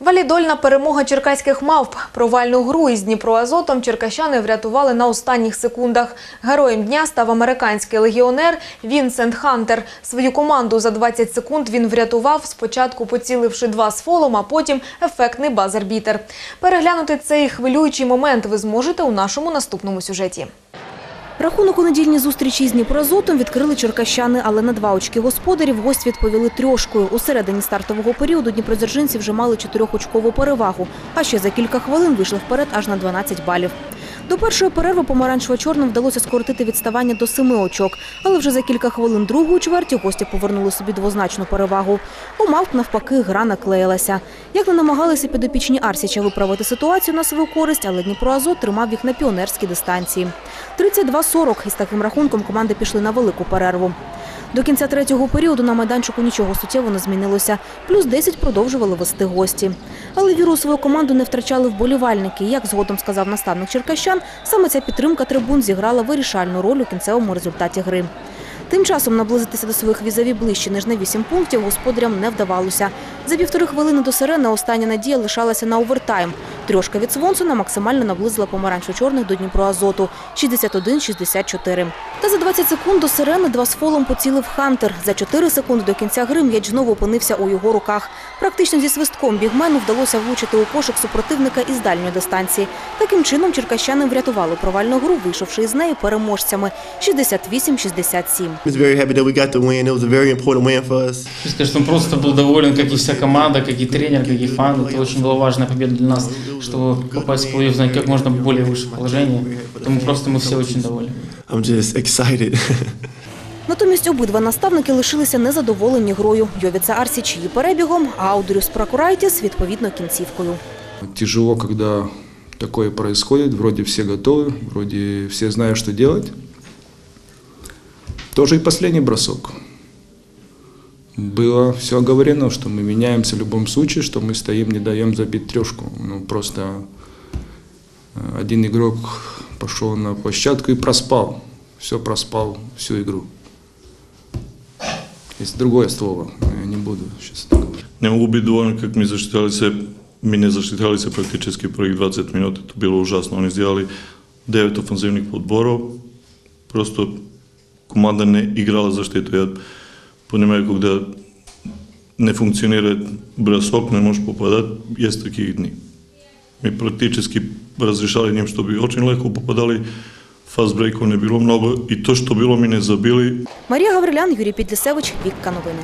Валідольна перемога черкаських мавп. Провальну гру із Дніпроазотом черкащани врятували на останніх секундах. Героєм дня став американський легіонер Вінсент Хантер. Свою команду за 20 секунд він врятував, спочатку поціливши два з фолом, а потім ефектний базер-бітер. Переглянути цей хвилюючий момент ви зможете у нашому наступному сюжеті. Рахунок у недільній зустрічі з Дніпрозотом відкрили черкащани, але на два очки господарів гость відповіли трьошкою. У середині стартового періоду дніпродзержинці вже мали чотирьохочкову перевагу, а ще за кілька хвилин вийшли вперед аж на 12 балів. До першої перерви помаранчево-чорним вдалося скоротити відставання до семи очок, але вже за кілька хвилин другої чверті гості повернули собі двозначну перевагу. У Мавп навпаки гра наклеїлася. Як не намагалися підопічні Арсіча виправити ситуацію на свою користь, але Дніпроазот тримав їх на піонерській дистанції. 32-40 із таким рахунком команди пішли на велику перерву. До кінця третього періоду на майданчику нічого суттєво не змінилося. Плюс 10 продовжували вести гості. Але віру у свою команду не втрачали вболівальники. Як згодом сказав наставник черкащан, саме ця підтримка трибун зіграла вирішальну роль у кінцевому результаті гри. Тим часом наблизитися до своїх візаві ближче, ніж на 8 пунктів, господарям не вдавалося. За півтори хвилини до сирени остання надія лишалася на овертайм. Трьошка від Свонсона максимально наблизила помаранчо-чорних до Дніпроазоту – 61-64. Та за 20 секунд до сирени два з фолом поцілив Хантер. За 4 секунди до кінця гри м'яч знову опинився у його руках. Практично зі свистком бігмену вдалося влучити у кошик супротивника із дальньої дистанції. Таким чином черкащани врятували провальну гру, вийшовши із неї переможцями – 68-67. was very happy that we got the win. It was a very important win for us. Хочу сказать, что он просто был доволен, как и вся команда, как и тренер, как и фан. Это очень была важная победа для нас, чтобы попасть в плей-офф, занять как можно более высшее положение. Поэтому просто мы все очень довольны. I'm just excited. Натомість обидва наставники лишилися незадоволені грою. Йовіца Арсіч її перебігом, а Аудерюс Прокурайтіс – відповідно кінцівкою. Тяжело, когда такое происходит. Вроде все готовы, вроде все знают, что делать. Тоже и последний бросок. было все оговорено, что мы меняемся в любом случае, что мы стоим, не даем забить трешку. Ну, просто э, один игрок пошел на площадку и проспал. Все проспал, всю игру. Есть другое слово, я не буду сейчас так говорить. Не могу быть доволен, как мы защищались, мы не защитали практически prvih 20 минут, это было ужасно. Они сделали 9 офензивных подборов, просто команда не играла защиту. Я Ja poнимаю, когда не функционирует бросок, не можешь попадать, есть такие дни. Мы практически разрешали njim чтобы очень легко попадали, фастбрейков не было много, и то, что было, мы не забили. Марія Гаврилян, Юрій Підлісевич, Вікка Новини.